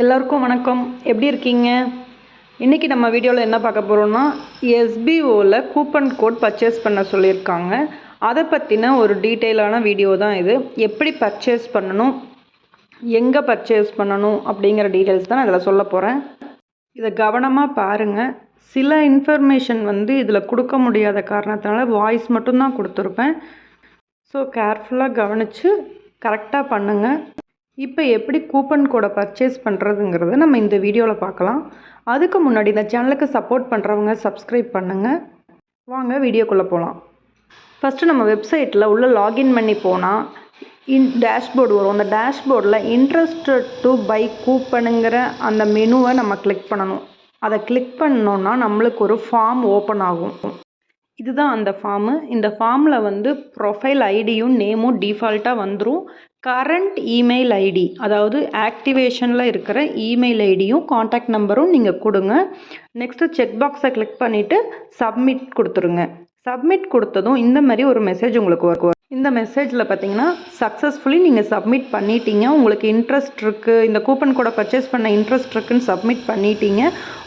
எல்லோருக்கும் வணக்கம். எப்படி இருக்கீங்க? இன்றைக்கி நம்ம வீடியோவில் என்ன பார்க்க போகிறோம்னா எஸ்பிஓவில் கூப்பன் கோட் பர்ச்சேஸ் பண்ண சொல்லியிருக்காங்க. அதை பற்றின ஒரு டீட்டெயிலான வீடியோ தான் இது. எப்படி பர்ச்சேஸ் பண்ணணும்? எங்கே பர்ச்சேஸ் பண்ணணும்? அப்படிங்கிற டீட்டெயில்ஸ் தான் நான் இதில் சொல்ல போகிறேன் இதை கவனமாக பாருங்கள் சில இன்ஃபர்மேஷன் வந்து இதில் கொடுக்க முடியாத காரணத்தினால வாய்ஸ் மட்டும்தான் கொடுத்துருப்பேன். ஸோ கேர்ஃபுல்லாக கவனித்து கரெக்டாக பண்ணுங்கள் இப்போ எப்படி கூப்பன் கோடை பர்ச்சேஸ் பண்ணுறதுங்கிறத நம்ம இந்த வீடியோவில் பார்க்கலாம். அதுக்கு முன்னாடி இந்த சேனலுக்கு சப்போர்ட் பண்ணுறவங்க சப்ஸ்கிரைப் பண்ணுங்கள் வாங்க வீடியோக்குள்ளே போகலாம் ஃபஸ்ட்டு நம்ம வெப்சைட்டில் உள்ள லாகின் பண்ணி போனால் இன் டேஷ்போர்டு வரும். அந்த டேஷ்போர்டில் இன்ட்ரெஸ்டட் டு பை கூப்பனுங்கிற அந்த மெனுவை நம்ம கிளிக் பண்ணணும். அதை கிளிக் பண்ணோன்னா நம்மளுக்கு ஒரு ஃபார்ம் ஓப்பன் ஆகும். இதுதான் அந்த ஃபார்மு இந்த ஃபார்மில் வந்து ப்ரொஃபைல் ஐடியும் நேமும் டிஃபால்ட்டாக வந்துடும் கரண்ட் இமெயில் ஐடி அதாவது ஆக்டிவேஷனில் இருக்கிற இமெயில் ஐடியும் காண்டாக்ட் நம்பரும் நீங்கள் கொடுங்க. நெக்ஸ்ட்டு செக் பாக்ஸை கிளிக் பண்ணிவிட்டு சப்மிட் கொடுத்துருங்க. சப்மிட் கொடுத்ததும் இந்த மாதிரி ஒரு மெசேஜ் உங்களுக்கு வரும். இந்த மெசேஜில் பார்த்தீங்கன்னா சக்ஸஸ்ஃபுல்லி நீங்கள் சப்மிட் பண்ணிட்டீங்க. உங்களுக்கு இன்ட்ரெஸ்ட் இருக்குது இந்த கூப்பன் கூட பர்ச்சேஸ் பண்ண இன்ட்ரெஸ்ட் இருக்குன்னு சப்மிட் பண்ணிட்டீங்க.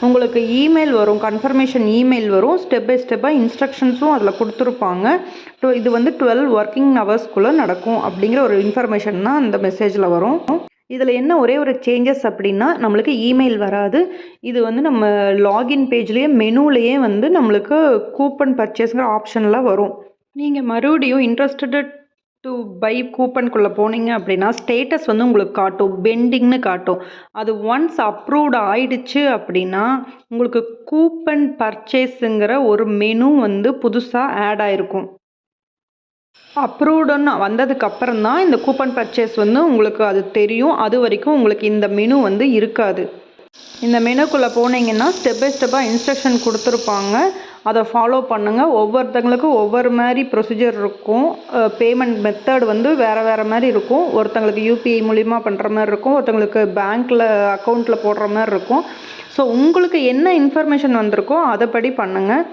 உங்களுக்கு இமெயில் வரும். கன்ஃபர்மேஷன் இமெயில் வரும். ஸ்டெப் பை ஸ்டெப்பாக இன்ஸ்ட்ரக்ஷன்ஸும் அதில் கொடுத்துருப்பாங்க. ஸோ இது வந்து டுவெல் ஒர்க்கிங் ஹவர்ஸ்க்குள்ளே நடக்கும் அப்படிங்கிற ஒரு இன்ஃபர்மேஷன் தான் அந்த மெசேஜில் வரும். இதில் என்ன ஒரே ஒரு சேஞ்சஸ் அப்படின்னா நம்மளுக்கு இமெயில் வராது. இது வந்து நம்ம லாகின் பேஜ்லேயே மெனுலேயே வந்து நம்மளுக்கு கூப்பன் பர்ச்சேஸுங்கிற ஆப்ஷன்லாம் வரும். நீங்கள் மறுபடியும் இன்ட்ரெஸ்டடு டு பை கூப்பனுக்குள்ளே போனீங்க அப்படின்னா ஸ்டேட்டஸ் வந்து உங்களுக்கு காட்டும். பெண்டிங்னு காட்டும். அது ஒன்ஸ் அப்ரூவ்டு ஆயிடுச்சு அப்படின்னா உங்களுக்கு கூப்பன் பர்ச்சேஸுங்கிற ஒரு மெனு வந்து புதுசாக ஆட் ஆயிருக்கும். அப்ரூவ்டுன்னு வந்ததுக்கப்புறம் தான் இந்த கூப்பன் பர்ச்சேஸ் வந்து உங்களுக்கு அது தெரியும். அது வரைக்கும் உங்களுக்கு இந்த மெனு வந்து இருக்காது. இந்த மெனுக்குள்ளே போனீங்கன்னா ஸ்டெப் பை ஸ்டெப்பாக இன்ஸ்ட்ரக்ஷன் கொடுத்துருப்பாங்க. அதை ஃபாலோ பண்ணுங்கள் ஒவ்வொருத்தங்களுக்கும் ஒவ்வொரு மாதிரி ப்ரொசீஜர் இருக்கும். பேமெண்ட் மெத்தட் வந்து வேறு வேறு மாதிரி இருக்கும். ஒருத்தங்களுக்கு யூபிஐ மூலிமா பண்ணுற மாதிரி இருக்கும். ஒருத்தங்களுக்கு பேங்க்கில் அக்கௌண்ட்டில் போடுற மாதிரி இருக்கும். ஸோ உங்களுக்கு என்ன இன்ஃபர்மேஷன் வந்திருக்கோ அதைப்படி பண்ணுங்கள்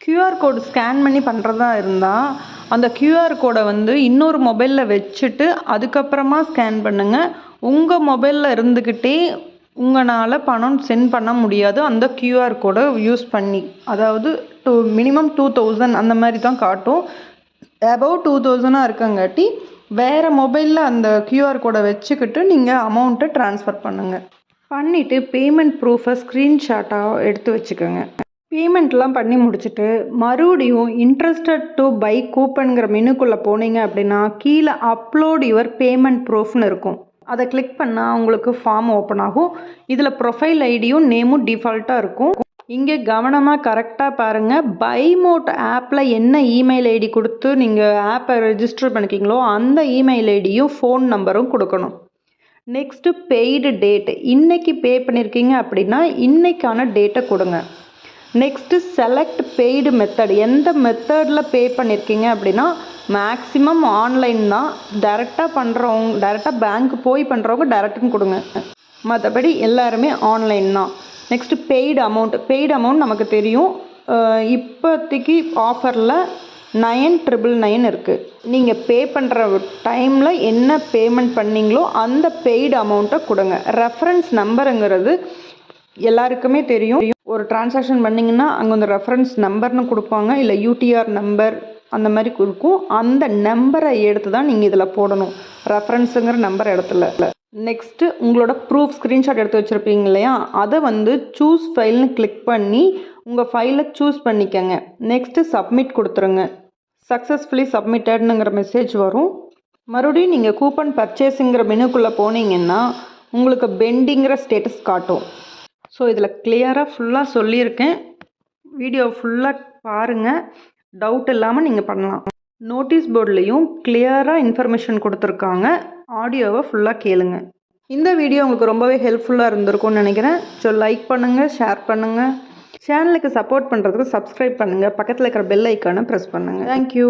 க்யூஆர் கோடு ஸ்கேன் பண்ணி பண்ணுறதா இருந்தால் அந்த க்யூஆர் கோடை வந்து இன்னொரு மொபைலில் வச்சுட்டு அதுக்கப்புறமா ஸ்கேன் பண்ணுங்கள் உங்கள் மொபைலில் இருந்துக்கிட்டே உங்களால் பணம் சென்ட் பண்ண முடியாது. அந்த க்யூஆர் கோடை யூஸ் பண்ணி அதாவது டூ மினிமம் டூ தௌசண்ட் அந்த மாதிரி தான் காட்டும். அபவ் டூ தௌசண்டாக இருக்கங்காட்டி வேறு மொபைலில் அந்த க்யூஆர் கோடை வச்சுக்கிட்டு நீங்கள் அமௌண்ட்டை ட்ரான்ஸ்ஃபர் பண்ணுங்கள் பண்ணிவிட்டு பேமெண்ட் ப்ரூஃபை ஸ்க்ரீன்ஷாட்டாக எடுத்து வச்சுக்கோங்க. பேமெண்ட்லாம் பண்ணி முடிச்சுட்டு மறுபடியும் இன்ட்ரெஸ்டட் டு பை கூப்பனுங்கிற மெனுக்குள்ளே போனீங்க அப்படின்னா கீழே அப்லோட் யுவர் பேமெண்ட் ப்ரூஃப்னு இருக்கும். அதை கிளிக் பண்ணால் உங்களுக்கு ஃபார்ம் ஓப்பன் ஆகும். இதில் ப்ரொஃபைல் ஐடியும் நேமும் டிஃபால்ட்டாக இருக்கும். இங்கே கவனமாக கரெக்டாக பாருங்கள் பைமோட் ஆப்பில் என்ன இமெயில் ஐடி கொடுத்து நீங்கள் ஆப்பை ரெஜிஸ்டர் பண்ணிக்கிங்களோ அந்த இமெயில் ஐடியும் ஃபோன் நம்பரும் கொடுக்கணும். நெக்ஸ்ட்டு பெய்டு டேட் இன்றைக்கி பே பண்ணியிருக்கீங்க அப்படின்னா இன்றைக்கான டேட்டை கொடுங்க. நெக்ஸ்ட்டு செலக்ட் பெய்டு மெத்தட் எந்த மெத்தடில் பே பண்ணியிருக்கீங்க அப்படின்னா மேக்ஸிமம் ஆன்லைன் தான். டேரெக்டாக பண்ணுறவங்க டேரெக்டாக பேங்க் போய் பண்ணுறவங்க டேரெக்டுன்னு கொடுங்க. மற்றபடி எல்லாருமே ஆன்லைன் தான். Next paid amount paid amount நமக்கு தெரியும். இப்போதைக்கு ஆஃபரில் நயன் ட்ரிபிள் நைன் இருக்குது நீங்கள் பே பண்ணுற டைமில் என்ன பேமெண்ட் பண்ணீங்களோ அந்த பெய்டு அமௌண்ட்டை கொடுங்க. ரெஃபரன்ஸ் நம்பருங்கிறது எல்லாருக்குமே தெரியும். ஒரு டிரான்சாக்ஷன் பண்ணிங்கன்னா அங்கே வந்து ரெஃபரன்ஸ் நம்பர்னு கொடுப்பாங்க இல்லை யூடிஆர் நம்பர் அந்த மாதிரி இருக்கும். அந்த நம்பரை எடுத்து தான் நீங்கள் இதில் போடணும். ரெஃபரன்ஸுங்கிற நம்பர் இடத்துல. நெக்ஸ்ட்டு உங்களோட ப்ரூஃப் ஸ்க்ரீன்ஷாட் எடுத்து வச்சுருப்பீங்க இல்லையா? அதை வந்து சூஸ் ஃபைல்னு கிளிக் பண்ணி உங்கள் ஃபைலை சூஸ் பண்ணிக்கங்க. நெக்ஸ்ட்டு சப்மிட் கொடுத்துருங்க. சக்ஸஸ்ஃபுல்லி சப்மிட்டட்னுங்கிற மெசேஜ் வரும். மறுபடியும் நீங்கள் கூப்பன் பர்ச்சேஸுங்கிற மெனுக்குள்ளே போனீங்கன்னா உங்களுக்கு பெண்டிங்கிற ஸ்டேட்டஸ் காட்டும். ஸோ இதில் கிளியராக ஃபுல்லாக சொல்லியிருக்கேன். வீடியோ ஃபுல்லாக பாருங்கள் டவுட் இல்லாமல் நீங்கள் பண்ணலாம். நோட்டீஸ் போர்ட்லேயும் கிளியராக இன்ஃபர்மேஷன் கொடுத்துருக்காங்க. ஆடியோவை ஃபுல்லாக கேளுங்க. இந்த வீடியோ உங்களுக்கு ரொம்பவே ஹெல்ப்ஃபுல்லாக இருந்திருக்கும்னு நினைக்கிறேன். ஸோ லைக் பண்ணுங்கள் ஷேர் பண்ணுங்கள் சேனலுக்கு சப்போர்ட் பண்ணுறதுக்கு சப்ஸ்கிரைப் பண்ணுங்கள் பக்கத்தில் இருக்கிற பெல் ஐக்கானை ப்ரெஸ் பண்ணுங்கள் தேங்க்யூ